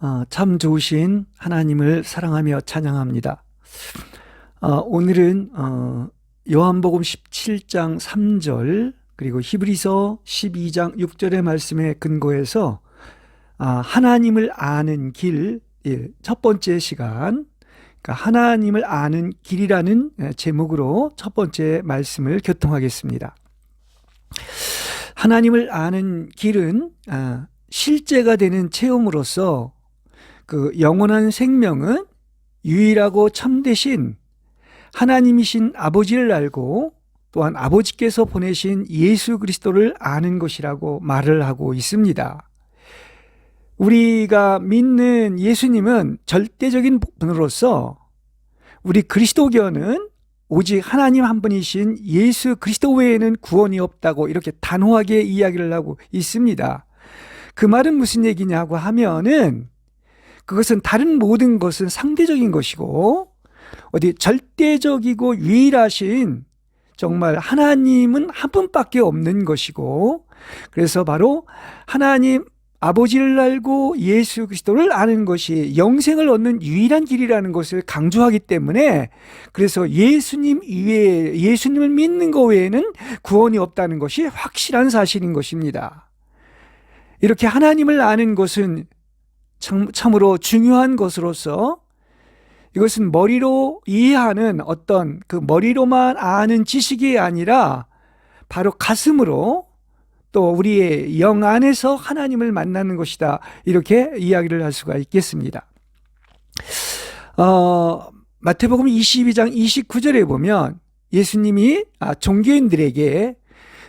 어, 참 좋으신 하나님을 사랑하며 찬양합니다. 어, 오늘은 어, 요한복음 17장 3절 그리고 히브리서 12장 6절의 말씀에 근거해서 아, 하나님을 아는 길, 예, 첫 번째 시간, 그러니까 하나님을 아는 길이라는 예, 제목으로 첫 번째 말씀을 교통하겠습니다. 하나님을 아는 길은 아, 실제가 되는 체험으로서 그 영원한 생명은 유일하고 참되신 하나님이신 아버지를 알고 또한 아버지께서 보내신 예수 그리스도를 아는 것이라고 말을 하고 있습니다. 우리가 믿는 예수님은 절대적인 분으로서 우리 그리스도교는 오직 하나님 한 분이신 예수 그리스도 외에는 구원이 없다고 이렇게 단호하게 이야기를 하고 있습니다. 그 말은 무슨 얘기냐고 하면은 그것은 다른 모든 것은 상대적인 것이고 어디 절대적이고 유일하신 정말 하나님은 한 분밖에 없는 것이고 그래서 바로 하나님 아버지를 알고 예수 그리스도를 아는 것이 영생을 얻는 유일한 길이라는 것을 강조하기 때문에 그래서 예수님 이외에 예수님을 믿는 것 외에는 구원이 없다는 것이 확실한 사실인 것입니다. 이렇게 하나님을 아는 것은 참, 참으로 중요한 것으로서 이것은 머리로 이해하는 어떤 그 머리로만 아는 지식이 아니라 바로 가슴으로 또 우리의 영 안에서 하나님을 만나는 것이다. 이렇게 이야기를 할 수가 있겠습니다. 어, 마태복음 22장 29절에 보면 예수님이 아, 종교인들에게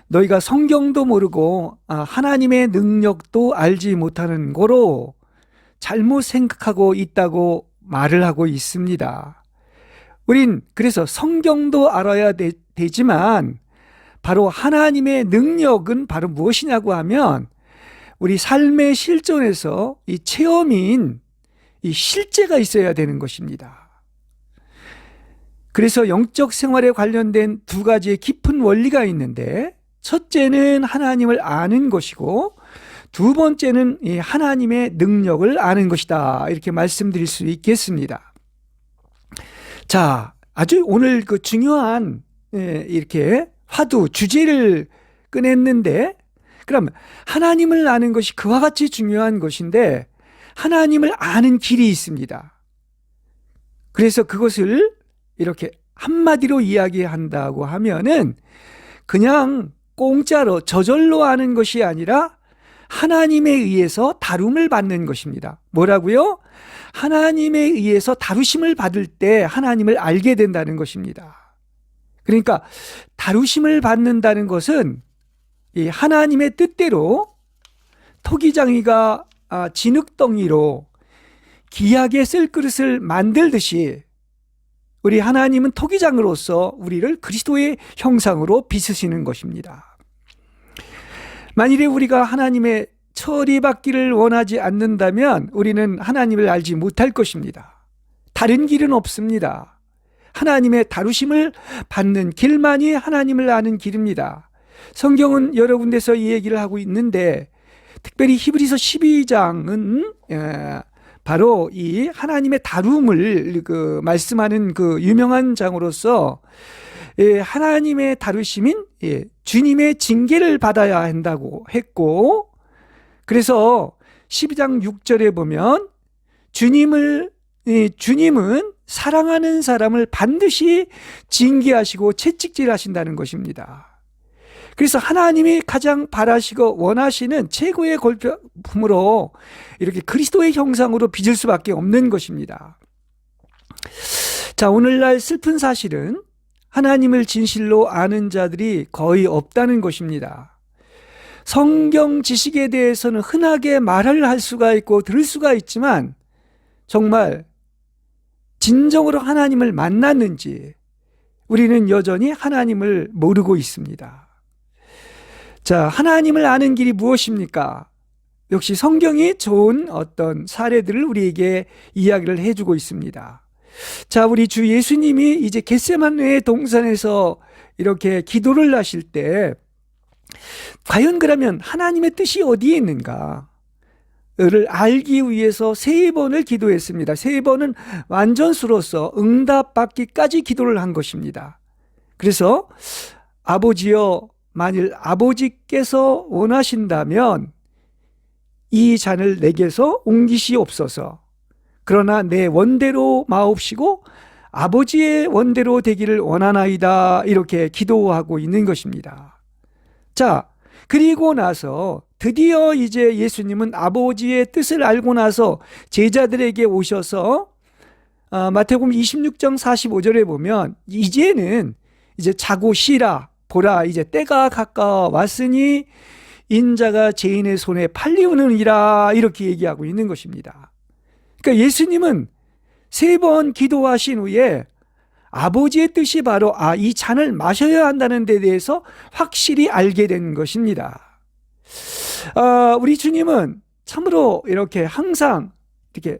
너희가 성경도 모르고 아, 하나님의 능력도 알지 못하는 거로 잘못 생각하고 있다고 말을 하고 있습니다. 우린 그래서 성경도 알아야 되, 되지만 바로 하나님의 능력은 바로 무엇이냐고 하면 우리 삶의 실존에서 이 체험인 이 실제가 있어야 되는 것입니다. 그래서 영적 생활에 관련된 두 가지의 깊은 원리가 있는데 첫째는 하나님을 아는 것이고 두 번째는 이 하나님의 능력을 아는 것이다. 이렇게 말씀드릴 수 있겠습니다. 자, 아주 오늘 그 중요한 예, 이렇게 화두 주제를 꺼냈는데 그럼 하나님을 아는 것이 그와 같이 중요한 것인데 하나님을 아는 길이 있습니다. 그래서 그것을 이렇게 한마디로 이야기한다고 하면은 그냥 공짜로 저절로 아는 것이 아니라 하나님에 의해서 다룸을 받는 것입니다. 뭐라고요? 하나님에 의해서 다루심을 받을 때 하나님을 알게 된다는 것입니다. 그러니까 다루심을 받는다는 것은 이 하나님의 뜻대로 토기장이가 아, 진흙덩이로 기하게 쓸 그릇을 만들듯이 우리 하나님은 토기장으로서 우리를 그리스도의 형상으로 빚으시는 것입니다. 만일에 우리가 하나님의 처리받기를 원하지 않는다면 우리는 하나님을 알지 못할 것입니다. 다른 길은 없습니다. 하나님의 다루심을 받는 길만이 하나님을 아는 길입니다. 성경은 여러 군데서 이 얘기를 하고 있는데 특별히 히브리서 12장은 예, 바로 이 하나님의 다룸을 그 말씀하는 그 유명한 장으로서 예, 하나님의 다루심인 예, 주님의 징계를 받아야 한다고 했고 그래서 12장 6절에 보면 주님을 주님은 사랑하는 사람을 반드시 징계하시고 채찍질하신다는 것입니다. 그래서 하나님이 가장 바라시고 원하시는 최고의 골품으로 이렇게 그리스도의 형상으로 빚을 수밖에 없는 것입니다. 자, 오늘날 슬픈 사실은 하나님을 진실로 아는 자들이 거의 없다는 것입니다. 성경 지식에 대해서는 흔하게 말을 할 수가 있고 들을 수가 있지만 정말 진정으로 하나님을 만났는지 우리는 여전히 하나님을 모르고 있습니다. 자, 하나님을 아는 길이 무엇입니까? 역시 성경이 좋은 어떤 사례들을 우리에게 이야기를 해주고 있습니다. 자, 우리 주 예수님이 이제 겟세만의 동산에서 이렇게 기도를 하실 때 과연 그러면 하나님의 뜻이 어디에 있는가? 을 알기 위해서 세 번을 기도했습니다. 세 번은 완전수로서 응답받기까지 기도를 한 것입니다. 그래서 아버지여 만일 아버지께서 원하신다면 이 잔을 내게서 옮기시옵소서. 그러나 내 원대로 마옵시고 아버지의 원대로 되기를 원하나이다. 이렇게 기도하고 있는 것입니다. 자, 그리고 나서 드디어 이제 예수님은 아버지의 뜻을 알고 나서 제자들에게 오셔서 아, 마태복음 26장 45절에 보면 이제는 이제 자고 쉬라 보라 이제 때가 가까워 왔으니 인자가 죄인의 손에 팔리우느니라 이렇게 얘기하고 있는 것입니다. 그러니까 예수님은 세 번 기도하신 후에 아버지의 뜻이 바로 아 이 잔을 마셔야 한다는 데 대해서 확실히 알게 된 것입니다. 아, 우리 주님은 참으로 이렇게 항상 이렇게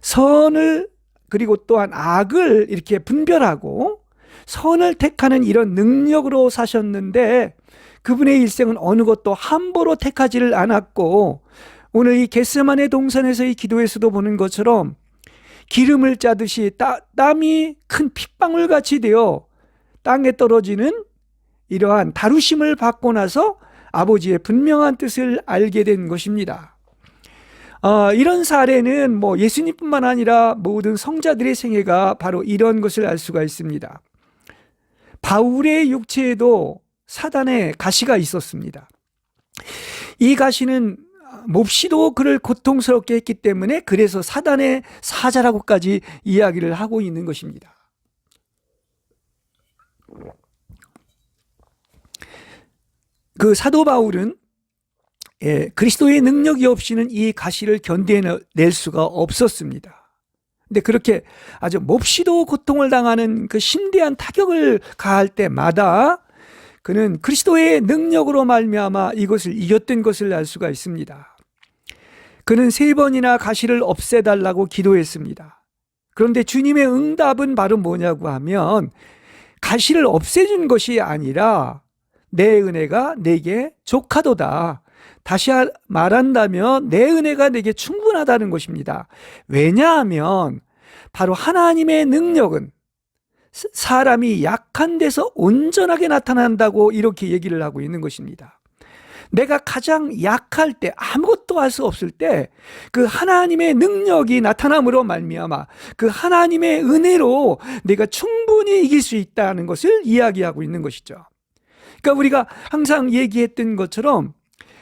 선을 그리고 또한 악을 이렇게 분별하고 선을 택하는 이런 능력으로 사셨는데 그분의 일생은 어느 것도 함부로 택하지를 않았고 오늘 이 겟세만의 동산에서의 기도에서도 보는 것처럼 기름을 짜듯이 따, 땀이 큰 핏방울 같이 되어 땅에 떨어지는 이러한 다루심을 받고 나서 아버지의 분명한 뜻을 알게 된 것입니다. 어, 이런 사례는 뭐 예수님뿐만 아니라 모든 성자들의 생애가 바로 이런 것을 알 수가 있습니다. 바울의 육체에도 사단의 가시가 있었습니다. 이 가시는 몹시도 그를 고통스럽게 했기 때문에 그래서 사단의 사자라고까지 이야기를 하고 있는 것입니다. 그 사도 바울은 예, 그리스도의 능력이 없이는 이 가시를 견뎌낼 수가 없었습니다. 근데 그렇게 아주 몹시도 고통을 당하는 그 심대한 타격을 가할 때마다 그는 그리스도의 능력으로 말미암아 이것을 이겼던 것을 알 수가 있습니다. 그는 세 번이나 가시를 없애달라고 기도했습니다. 그런데 주님의 응답은 바로 뭐냐고 하면 가시를 없애준 것이 아니라 내 은혜가 내게 족하도다. 다시 말한다면 내 은혜가 내게 충분하다는 것입니다. 왜냐하면 바로 하나님의 능력은 사람이 약한 데서 온전하게 나타난다고 이렇게 얘기를 하고 있는 것입니다. 내가 가장 약할 때 아무것도 할 수 없을 때 그 하나님의 능력이 나타남으로 말미암아 그 하나님의 은혜로 내가 충분히 이길 수 있다는 것을 이야기하고 있는 것이죠. 그러니까 우리가 항상 얘기했던 것처럼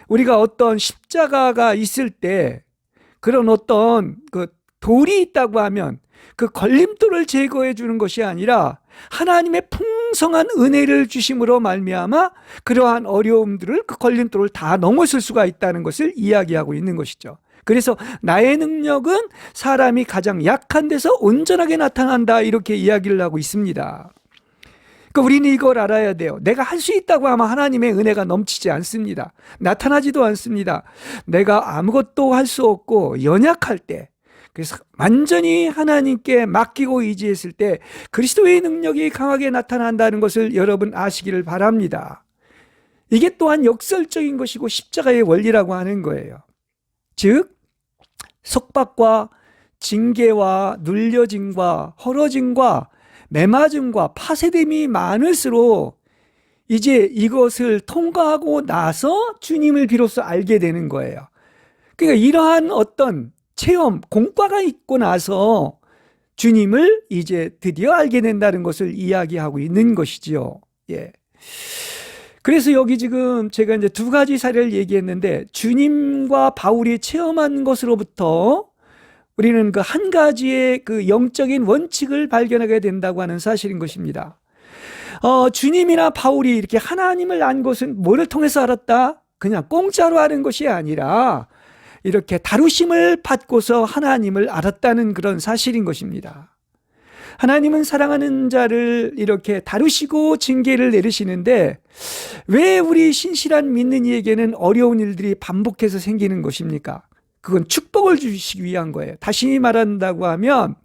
우리가 어떤 십자가가 있을 때 그런 어떤 그 돌이 있다고 하면 그 걸림돌을 제거해 주는 것이 아니라 하나님의 풍성한 은혜를 주심으로 말미암아 그러한 어려움들을 그 걸림돌을 다 넘어설 수가 있다는 것을 이야기하고 있는 것이죠. 그래서 나의 능력은 사람이 가장 약한 데서 온전하게 나타난다 이렇게 이야기를 하고 있습니다. 그 우리는 이걸 알아야 돼요. 내가 할 수 있다고 하면 하나님의 은혜가 넘치지 않습니다. 나타나지도 않습니다. 내가 아무것도 할 수 없고 연약할 때 그래서 완전히 하나님께 맡기고 의지했을 때 그리스도의 능력이 강하게 나타난다는 것을 여러분 아시기를 바랍니다. 이게 또한 역설적인 것이고 십자가의 원리라고 하는 거예요. 즉, 속박과 징계와 눌려짐과 헐어짐과 매맞음과 파쇄됨이 많을수록 이제 이것을 통과하고 나서 주님을 비로소 알게 되는 거예요. 그러니까 이러한 어떤 체험, 공과가 있고 나서 주님을 이제 드디어 알게 된다는 것을 이야기하고 있는 것이지요. 예. 그래서 여기 지금 제가 이제 두 가지 사례를 얘기했는데 주님과 바울이 체험한 것으로부터 우리는 그 한 가지의 그 영적인 원칙을 발견하게 된다고 하는 사실인 것입니다. 어, 주님이나 바울이 이렇게 하나님을 안 것은 뭐를 통해서 알았다? 그냥 공짜로 아는 것이 아니라 이렇게 다루심을 받고서 하나님을 알았다는 그런 사실인 것입니다. 하나님은 사랑하는 자를 이렇게 다루시고 징계를 내리시는데 왜 우리 신실한 믿는 이에게는 어려운 일들이 반복해서 생기는 것입니까? 그건 축복을 주시기 위한 거예요. 다시 말한다고 하면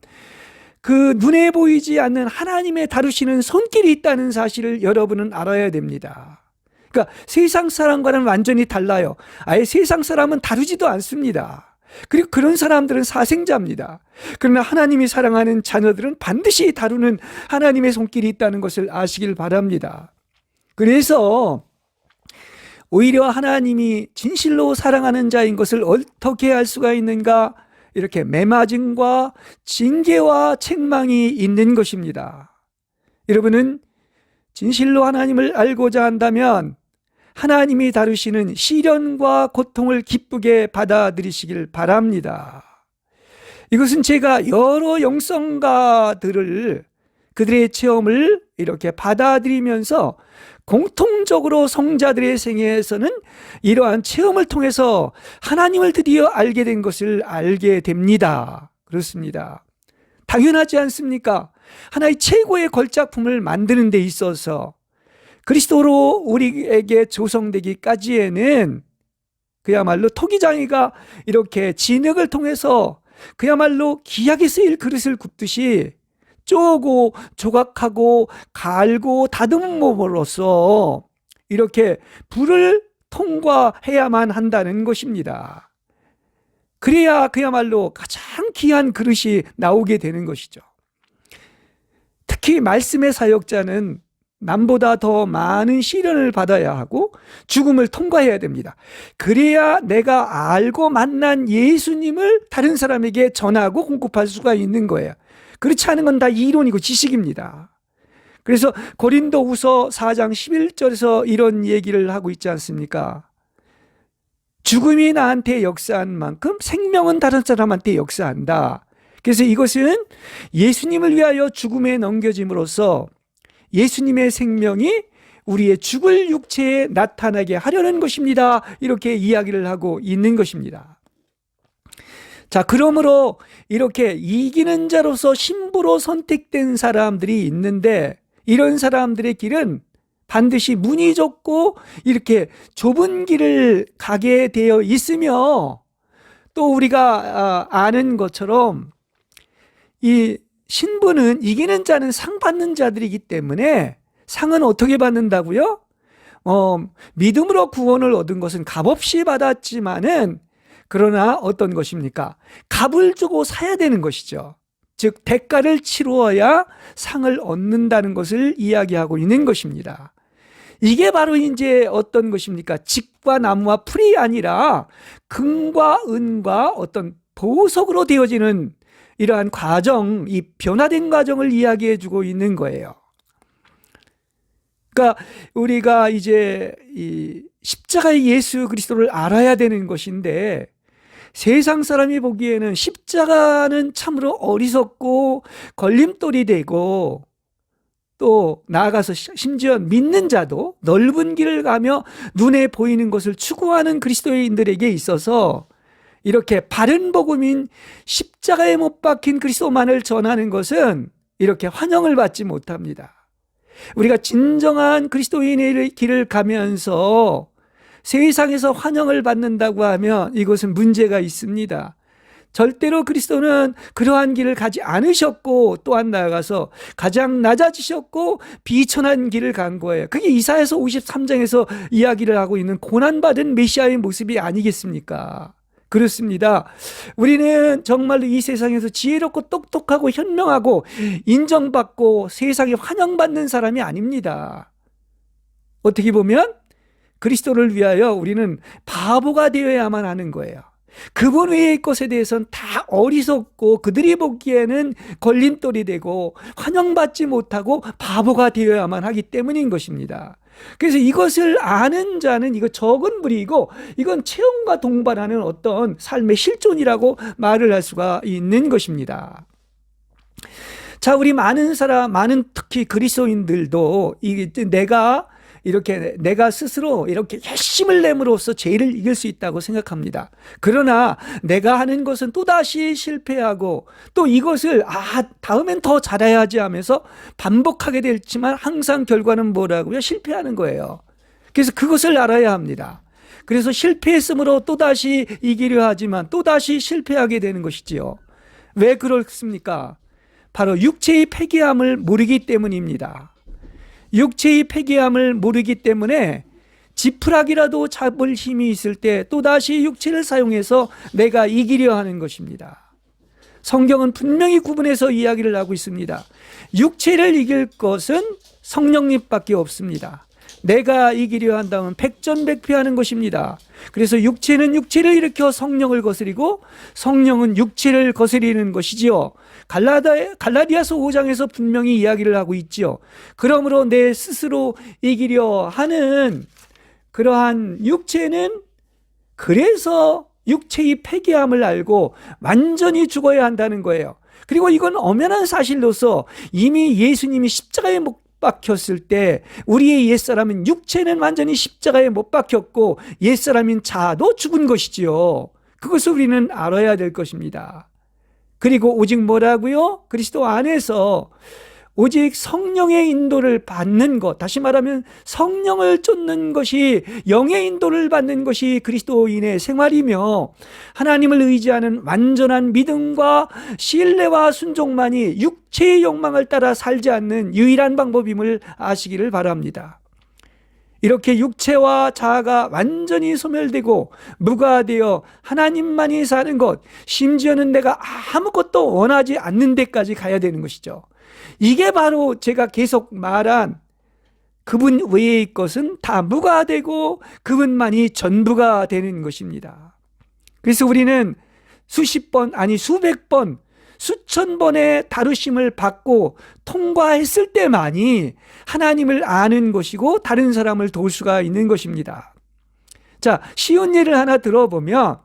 그 눈에 보이지 않는 하나님의 다루시는 손길이 있다는 사실을 여러분은 알아야 됩니다. 그러니까 세상 사람과는 완전히 달라요. 아예 세상 사람은 다루지도 않습니다. 그리고 그런 사람들은 사생자입니다. 그러나 하나님이 사랑하는 자녀들은 반드시 다루는 하나님의 손길이 있다는 것을 아시길 바랍니다. 그래서 오히려 하나님이 진실로 사랑하는 자인 것을 어떻게 알 수가 있는가? 이렇게 매맞음과 징계와 책망이 있는 것입니다. 여러분은 진실로 하나님을 알고자 한다면 하나님이 다루시는 시련과 고통을 기쁘게 받아들이시길 바랍니다. 이것은 제가 여러 영성가들을 그들의 체험을 이렇게 받아들이면서 공통적으로 성자들의 생애에서는 이러한 체험을 통해서 하나님을 드디어 알게 된 것을 알게 됩니다. 그렇습니다. 당연하지 않습니까? 하나의 최고의 걸작품을 만드는 데 있어서 그리스도로 우리에게 조성되기까지에는 그야말로 토기장이가 이렇게 진흙을 통해서 그야말로 기약에 쓰일 그릇을 굽듯이 쪼고 조각하고 갈고 다듬음으로써 이렇게 불을 통과해야만 한다는 것입니다. 그래야 그야말로 가장 귀한 그릇이 나오게 되는 것이죠. 특히 말씀의 사역자는 남보다 더 많은 시련을 받아야 하고 죽음을 통과해야 됩니다. 그래야 내가 알고 만난 예수님을 다른 사람에게 전하고 공급할 수가 있는 거예요. 그렇지 않은 건 다 이론이고 지식입니다. 그래서 고린도 후서 4장 11절에서 이런 얘기를 하고 있지 않습니까? 죽음이 나한테 역사한 만큼 생명은 다른 사람한테 역사한다. 그래서 이것은 예수님을 위하여 죽음에 넘겨짐으로써 예수님의 생명이 우리의 죽을 육체에 나타나게 하려는 것입니다. 이렇게 이야기를 하고 있는 것입니다. 자, 그러므로 이렇게 이기는 자로서 신부로 선택된 사람들이 있는데 이런 사람들의 길은 반드시 문이 좁고 이렇게 좁은 길을 가게 되어 있으며 또 우리가 아, 아는 것처럼 이 신부는 이기는 자는 상 받는 자들이기 때문에 상은 어떻게 받는다고요? 어, 믿음으로 구원을 얻은 것은 값없이 받았지만은 그러나 어떤 것입니까? 값을 주고 사야 되는 것이죠. 즉 대가를 치루어야 상을 얻는다는 것을 이야기하고 있는 것입니다. 이게 바로 이제 어떤 것입니까? 직과 나무와 풀이 아니라 금과 은과 어떤 보석으로 되어지는 이러한 과정, 이 변화된 과정을 이야기해 주고 있는 거예요. 그러니까 우리가 이제 이 십자가의 예수 그리스도를 알아야 되는 것인데 세상 사람이 보기에는 십자가는 참으로 어리석고 걸림돌이 되고 또 나아가서 심지어 믿는 자도 넓은 길을 가며 눈에 보이는 것을 추구하는 그리스도인들에게 있어서 이렇게 바른 복음인 십자가에 못 박힌 그리스도만을 전하는 것은 이렇게 환영을 받지 못합니다. 우리가 진정한 그리스도인의 길을 가면서 세상에서 환영을 받는다고 하면 이것은 문제가 있습니다. 절대로 그리스도는 그러한 길을 가지 않으셨고 또한 나아가서 가장 낮아지셨고 비천한 길을 간 거예요. 그게 이사에서 53장에서 이야기를 하고 있는 고난받은 메시아의 모습이 아니겠습니까? 그렇습니다. 우리는 정말로 이 세상에서 지혜롭고 똑똑하고 현명하고 인정받고 세상에 환영받는 사람이 아닙니다. 어떻게 보면 그리스도를 위하여 우리는 바보가 되어야만 하는 거예요. 그분 외의 것에 대해서는 다 어리석고 그들이 보기에는 걸림돌이 되고 환영받지 못하고 바보가 되어야만 하기 때문인 것입니다. 그래서 이것을 아는 자는 이거 적은 무리이고 이건 체험과 동반하는 어떤 삶의 실존이라고 말을 할 수가 있는 것입니다. 자, 우리 많은 사람, 많은 특히 그리스도인들도 이 내가 이렇게 내가 스스로 이렇게 열심을 내므로써 죄를 이길 수 있다고 생각합니다. 그러나 내가 하는 것은 또다시 실패하고 또 이것을 아, 다음엔 더 잘해야지 하면서 반복하게 됐지만 항상 결과는 뭐라고요? 실패하는 거예요. 그래서 그것을 알아야 합니다. 그래서 실패했으므로 또다시 이기려 하지만 또다시 실패하게 되는 것이지요. 왜 그렇습니까? 바로 육체의 폐기함을 모르기 때문입니다. 육체의 폐기함을 모르기 때문에 지푸라기라도 잡을 힘이 있을 때 또다시 육체를 사용해서 내가 이기려 하는 것입니다. 성경은 분명히 구분해서 이야기를 하고 있습니다. 육체를 이길 것은 성령님밖에 없습니다. 내가 이기려 한다면 백전백패하는 것입니다. 그래서 육체는 육체를 일으켜 성령을 거스리고 성령은 육체를 거스리는 것이지요. 갈라다, 갈라디아서 5장에서 분명히 이야기를 하고 있지요. 그러므로 내 스스로 이기려 하는 그러한 육체는 그래서 육체의 폐기함을 알고 완전히 죽어야 한다는 거예요. 그리고 이건 엄연한 사실로서 이미 예수님이 십자가에 못 박혔을 때 우리의 옛사람은 육체는 완전히 십자가에 못 박혔고 옛사람인 자도 죽은 것이지요. 그것을 우리는 알아야 될 것입니다. 그리고 오직 뭐라고요? 그리스도 안에서 오직 성령의 인도를 받는 것, 다시 말하면 성령을 쫓는 것이 영의 인도를 받는 것이 그리스도인의 생활이며 하나님을 의지하는 완전한 믿음과 신뢰와 순종만이 육체의 욕망을 따라 살지 않는 유일한 방법임을 아시기를 바랍니다. 이렇게 육체와 자아가 완전히 소멸되고 무가되어 하나님만이 사는 것, 심지어는 내가 아무것도 원하지 않는 데까지 가야 되는 것이죠. 이게 바로 제가 계속 말한 그분 외의 것은 다 무가되고 그분만이 전부가 되는 것입니다. 그래서 우리는 수십 번, 아니 수백 번, 수천 번의 다루심을 받고 통과했을 때만이 하나님을 아는 것이고 다른 사람을 도울 수가 있는 것입니다. 자, 쉬운 예를 하나 들어보면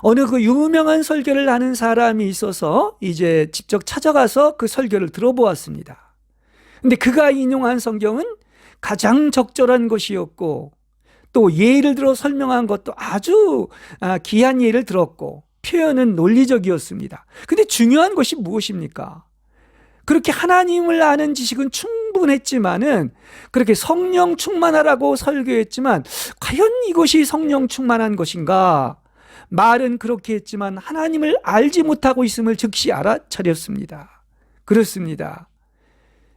어느 그 유명한 설교를 하는 사람이 있어서 이제 직접 찾아가서 그 설교를 들어보았습니다. 근데 그가 인용한 성경은 가장 적절한 것이었고 또 예를 들어 설명한 것도 아주 아, 귀한 예를 들었고 표현은 논리적이었습니다. 근데 중요한 것이 무엇입니까? 그렇게 하나님을 아는 지식은 충분했지만은 그렇게 성령 충만하라고 설교했지만 과연 이것이 성령 충만한 것인가? 말은 그렇게 했지만 하나님을 알지 못하고 있음을 즉시 알아차렸습니다. 그렇습니다.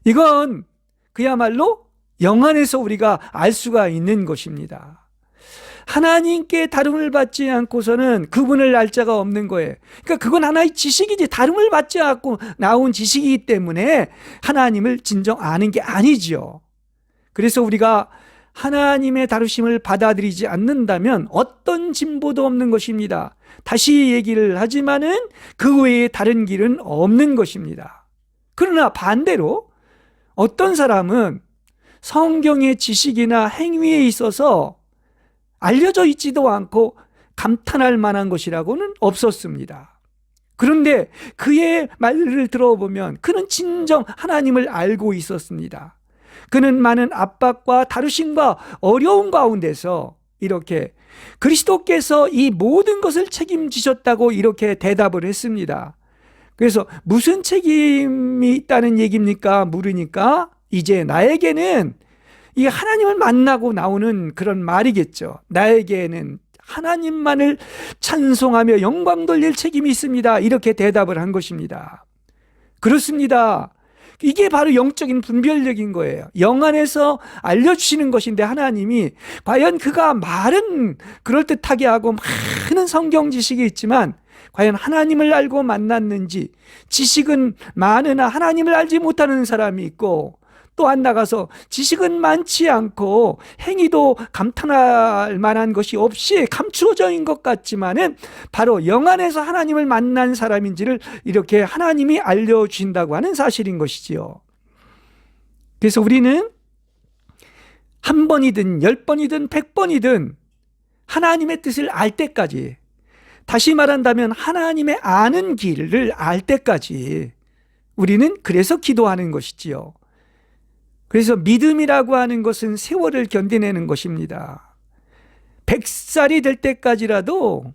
이건 그야말로 영안에서 우리가 알 수가 있는 것입니다. 하나님께 다름을 받지 않고서는 그분을 알 자가 없는 거예요. 그러니까 그건 하나의 지식이지 다름을 받지 않고 나온 지식이기 때문에 하나님을 진정 아는 게 아니지요. 그래서 우리가 하나님의 다루심을 받아들이지 않는다면 어떤 진보도 없는 것입니다. 다시 얘기를 하지만은 그 외에 다른 길은 없는 것입니다. 그러나 반대로 어떤 사람은 성경의 지식이나 행위에 있어서 알려져 있지도 않고 감탄할 만한 것이라고는 없었습니다. 그런데 그의 말을 들어보면 그는 진정 하나님을 알고 있었습니다. 그는 많은 압박과 다루심과 어려운 가운데서 이렇게 그리스도께서 이 모든 것을 책임지셨다고 이렇게 대답을 했습니다. 그래서 무슨 책임이 있다는 얘기입니까? 물으니까 이제 나에게는 이 하나님을 만나고 나오는 그런 말이겠죠. 나에게는 하나님만을 찬송하며 영광 돌릴 책임이 있습니다. 이렇게 대답을 한 것입니다. 그렇습니다. 이게 바로 영적인 분별력인 거예요. 영 안에서 알려주시는 것인데 하나님이 과연 그가 말은 그럴듯하게 하고 많은 성경 지식이 있지만 과연 하나님을 알고 만났는지 지식은 많으나 하나님을 알지 못하는 사람이 있고 또안 나가서 지식은 많지 않고 행위도 감탄할 만한 것이 없이 감추어져 있는 것 같지만은 바로 영 안에서 하나님을 만난 사람인지를 이렇게 하나님이 알려주신다고 하는 사실인 것이지요. 그래서 우리는 한 번이든 열 번이든 백 번이든 하나님의 뜻을 알 때까지 다시 말한다면 하나님의 아는 길을 알 때까지 우리는 그래서 기도하는 것이지요. 그래서 믿음이라고 하는 것은 세월을 견디내는 것입니다. 100살이 될 때까지라도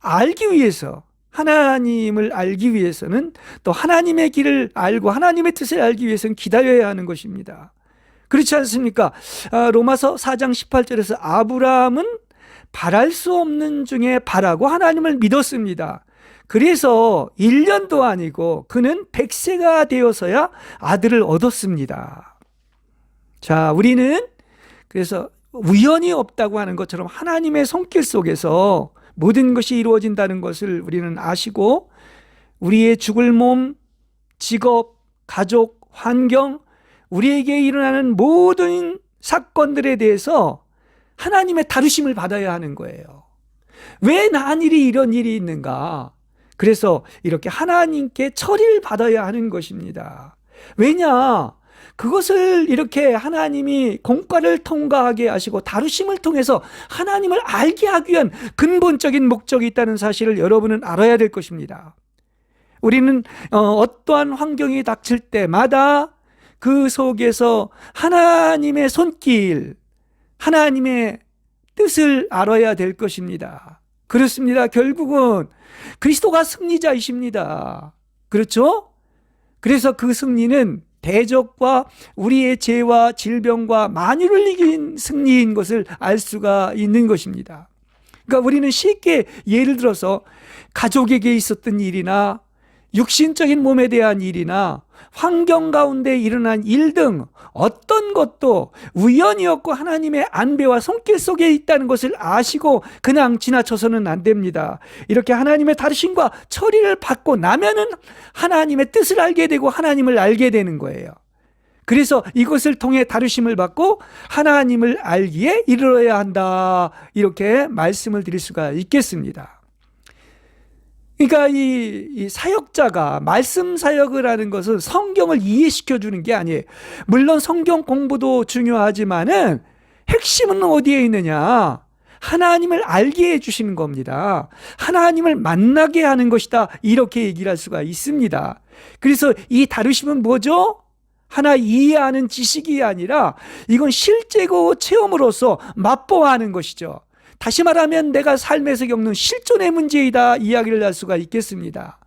알기 위해서 하나님을 알기 위해서는 또 하나님의 길을 알고 하나님의 뜻을 알기 위해서는 기다려야 하는 것입니다. 그렇지 않습니까? 아, 로마서 4장 18절에서 아브라함은 바랄 수 없는 중에 바라고 하나님을 믿었습니다. 그래서 1년도 아니고 그는 100세가 되어서야 아들을 얻었습니다. 자, 우리는 그래서 우연이 없다고 하는 것처럼 하나님의 손길 속에서 모든 것이 이루어진다는 것을 우리는 아시고 우리의 죽을 몸, 직업, 가족, 환경, 우리에게 일어나는 모든 사건들에 대해서 하나님의 다루심을 받아야 하는 거예요. 왜 나한일이 이런 일이 있는가? 그래서 이렇게 하나님께 처리를 받아야 하는 것입니다. 왜냐? 그것을 이렇게 하나님이 공과를 통과하게 하시고 다루심을 통해서 하나님을 알게 하기 위한 근본적인 목적이 있다는 사실을 여러분은 알아야 될 것입니다. 우리는 어, 어떠한 환경이 닥칠 때마다 그 속에서 하나님의 손길, 하나님의 뜻을 알아야 될 것입니다. 그렇습니다. 결국은 그리스도가 승리자이십니다. 그렇죠? 그래서 그 승리는 대적과 우리의 죄와 질병과 만유를 이긴 승리인 것을 알 수가 있는 것입니다. 그러니까 우리는 쉽게 예를 들어서 가족에게 있었던 일이나 육신적인 몸에 대한 일이나 환경 가운데 일어난 일 등 어떤 것도 우연이었고 하나님의 안배와 손길 속에 있다는 것을 아시고 그냥 지나쳐서는 안 됩니다. 이렇게 하나님의 다루심과 처리를 받고 나면은 하나님의 뜻을 알게 되고 하나님을 알게 되는 거예요. 그래서 이것을 통해 다루심을 받고 하나님을 알기에 이르러야 한다. 이렇게 말씀을 드릴 수가 있겠습니다. 그러니까 이, 이, 사역자가 말씀 사역을 하는 것은 성경을 이해시켜 주는 게 아니에요. 물론 성경 공부도 중요하지만은 핵심은 어디에 있느냐? 하나님을 알게 해 주시는 겁니다. 하나님을 만나게 하는 것이다. 이렇게 얘기를 할 수가 있습니다. 그래서 이 다루심은 뭐죠? 하나 이해하는 지식이 아니라 이건 실제고 체험으로서 맛보아하는 것이죠. 다시 말하면 내가 삶에서 겪는 실존의 문제이다 이야기를 할 수가 있겠습니다.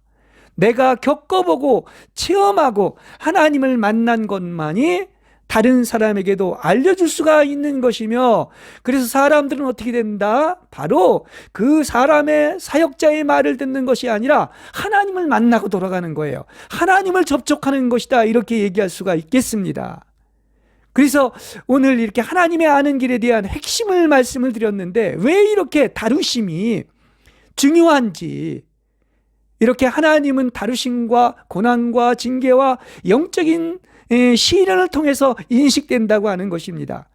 내가 겪어보고 체험하고 하나님을 만난 것만이 다른 사람에게도 알려줄 수가 있는 것이며 그래서 사람들은 어떻게 된다? 바로 그 사람의 사역자의 말을 듣는 것이 아니라 하나님을 만나고 돌아가는 거예요. 하나님을 접촉하는 것이다. 이렇게 얘기할 수가 있겠습니다. 그래서 오늘 이렇게 하나님의 아는 길에 대한 핵심을 말씀을 드렸는데 왜 이렇게 다루심이 중요한지 이렇게 하나님은 다루심과 고난과 징계와 영적인 시련을 통해서 인식된다고 하는 것입니다.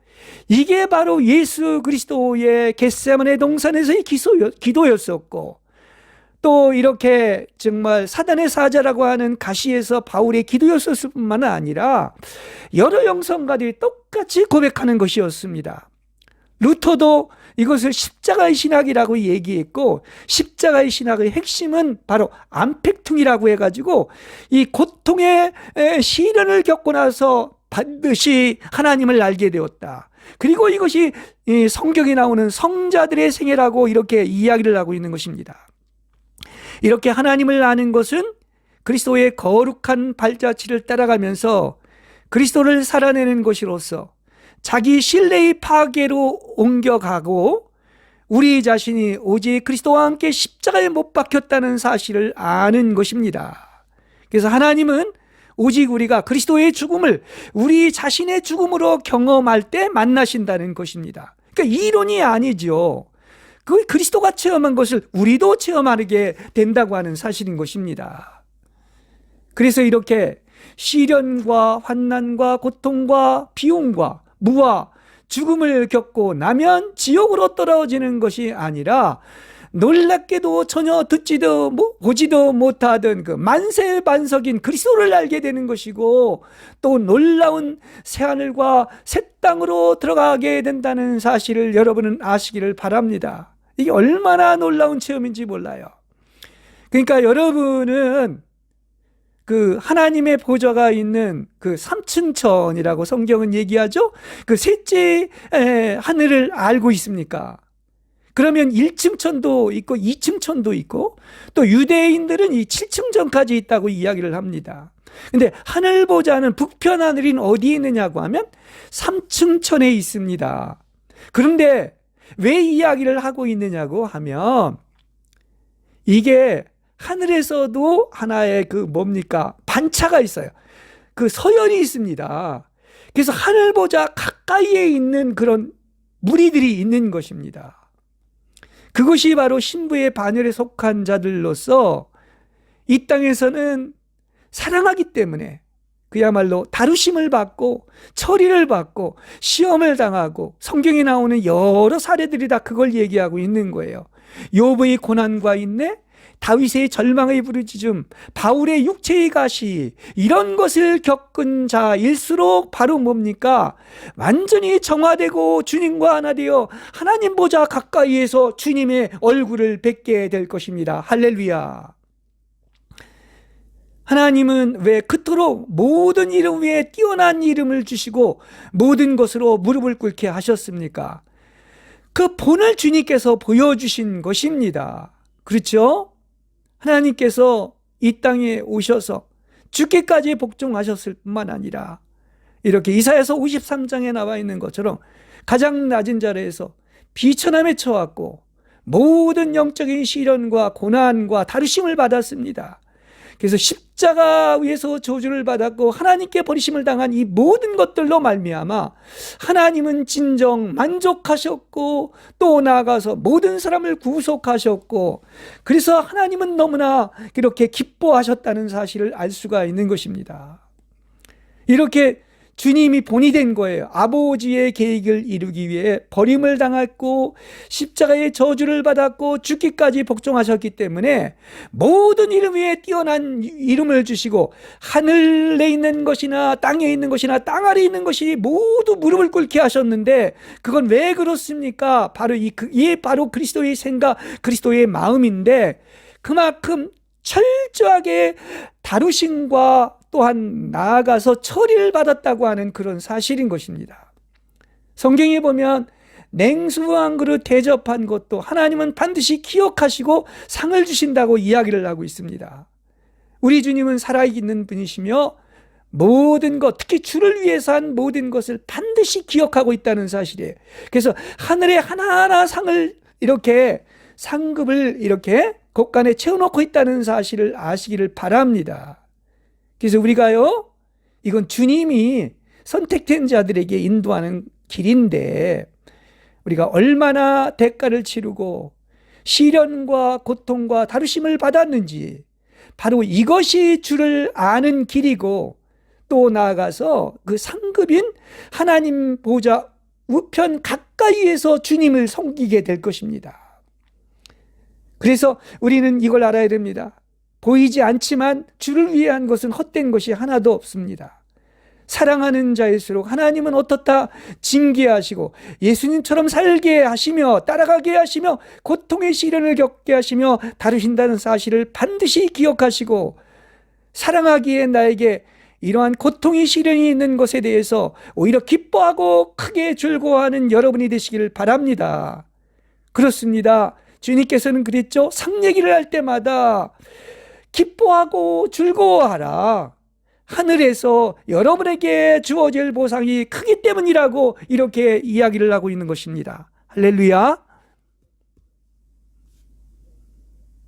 이게 바로 예수 그리스도의 겟세만의 동산에서의 기도였었고 또 이렇게 정말 사단의 사자라고 하는 가시에서 바울의 기도였었을 뿐만 아니라 여러 영성가들이 똑같이 고백하는 것이었습니다. 루터도 이것을 십자가의 신학이라고 얘기했고 십자가의 신학의 핵심은 바로 암팩퉁이라고 해가지고 이 고통의 시련을 겪고 나서 반드시 하나님을 알게 되었다. 그리고 이것이 성경에 나오는 성자들의 생애라고 이렇게 이야기를 하고 있는 것입니다. 이렇게 하나님을 아는 것은 그리스도의 거룩한 발자취를 따라가면서 그리스도를 살아내는 것이로서 자기 신뢰의 파괴로 옮겨가고 우리 자신이 오직 그리스도와 함께 십자가에 못 박혔다는 사실을 아는 것입니다. 그래서 하나님은 오직 우리가 그리스도의 죽음을 우리 자신의 죽음으로 경험할 때 만나신다는 것입니다. 그러니까 이론이 아니죠. 그 그리스도가 체험한 것을 우리도 체험하게 된다고 하는 사실인 것입니다. 그래서 이렇게 시련과 환난과 고통과 비용과 무와 죽음을 겪고 나면 지옥으로 떨어지는 것이 아니라 놀랍게도 전혀 듣지도 보지도 못하던 그 만세 반석인 그리스도를 알게 되는 것이고 또 놀라운 새하늘과 새 땅으로 들어가게 된다는 사실을 여러분은 아시기를 바랍니다. 이게 얼마나 놀라운 체험인지 몰라요. 그러니까 여러분은 그 하나님의 보좌가 있는 그 삼층천이라고 성경은 얘기하죠? 그 셋째 하늘을 알고 있습니까? 그러면 1층 천도 있고 2층 천도 있고 또 유대인들은 이 7층천까지 있다고 이야기를 합니다. 근데 하늘 보좌는 북편 하늘인 어디에 있느냐고 하면 3층 천에 있습니다. 그런데 왜 이야기를 하고 있느냐고 하면 이게 하늘에서도 하나의 그 뭡니까? 반차가 있어요. 그 서열이 있습니다. 그래서 하늘 보자 가까이에 있는 그런 무리들이 있는 것입니다. 그것이 바로 신부의 반열에 속한 자들로서 이 땅에서는 사랑하기 때문에 그야말로 다루심을 받고 처리를 받고 시험을 당하고 성경에 나오는 여러 사례들이 다 그걸 얘기하고 있는 거예요. 요브의 고난과 인내, 다윗의 절망의 부르짖음, 바울의 육체의 가시 이런 것을 겪은 자일수록 바로 뭡니까? 완전히 정화되고 주님과 하나 되어 하나님 보좌 가까이에서 주님의 얼굴을 뵙게 될 것입니다. 할렐루야. 하나님은 왜 그토록 모든 이름 위에 뛰어난 이름을 주시고 모든 것으로 무릎을 꿇게 하셨습니까? 그 본을 주님께서 보여주신 것입니다. 그렇죠? 하나님께서 이 땅에 오셔서 죽기까지 복종하셨을 뿐만 아니라 이렇게 이사에서 53장에 나와 있는 것처럼 가장 낮은 자리에서 비천함에 처했고 모든 영적인 시련과 고난과 다루심을 받았습니다. 그래서 십자가 위에서 저주를 받았고 하나님께 버리심을 당한 이 모든 것들로 말미암아 하나님은 진정 만족하셨고 또 나아가서 모든 사람을 구속하셨고 그래서 하나님은 너무나 그렇게 기뻐하셨다는 사실을 알 수가 있는 것입니다. 이렇게 주님이 본이 된 거예요. 아버지의 계획을 이루기 위해 버림을 당했고 십자가의 저주를 받았고 죽기까지 복종하셨기 때문에 모든 이름 위에 뛰어난 이름을 주시고 하늘에 있는 것이나 땅에 있는 것이나 땅 아래 있는 것이 모두 무릎을 꿇게 하셨는데 그건 왜 그렇습니까? 바로 이, 그, 이 바로 그리스도의 생각, 그리스도의 마음인데 그만큼 철저하게 다루심과 또한 나아가서 처리를 받았다고 하는 그런 사실인 것입니다. 성경에 보면 냉수 한 그릇 대접한 것도 하나님은 반드시 기억하시고 상을 주신다고 이야기를 하고 있습니다. 우리 주님은 살아있는 분이시며 모든 것, 특히 주를 위해서 한 모든 것을 반드시 기억하고 있다는 사실이에요. 그래서 하늘에 하나하나 상을 이렇게 상급을 이렇게 곳간에 채워놓고 있다는 사실을 아시기를 바랍니다. 그래서 우리가요, 이건 주님이 선택된 자들에게 인도하는 길인데, 우리가 얼마나 대가를 치르고 시련과 고통과 다루심을 받았는지, 바로 이것이 주를 아는 길이고, 또 나아가서 그 상급인 하나님 보좌 우편 가까이에서 주님을 섬기게 될 것입니다. 그래서 우리는 이걸 알아야 됩니다. 보이지 않지만 주를 위해 한 것은 헛된 것이 하나도 없습니다. 사랑하는 자일수록 하나님은 어떻다 징계하시고 예수님처럼 살게 하시며 따라가게 하시며 고통의 시련을 겪게 하시며 다루신다는 사실을 반드시 기억하시고 사랑하기에 나에게 이러한 고통의 시련이 있는 것에 대해서 오히려 기뻐하고 크게 즐거워하는 여러분이 되시기를 바랍니다. 그렇습니다. 주님께서는 그랬죠. 상 얘기를 할 때마다 기뻐하고 즐거워하라. 하늘에서 여러분에게 주어질 보상이 크기 때문이라고 이렇게 이야기를 하고 있는 것입니다. 할렐루야.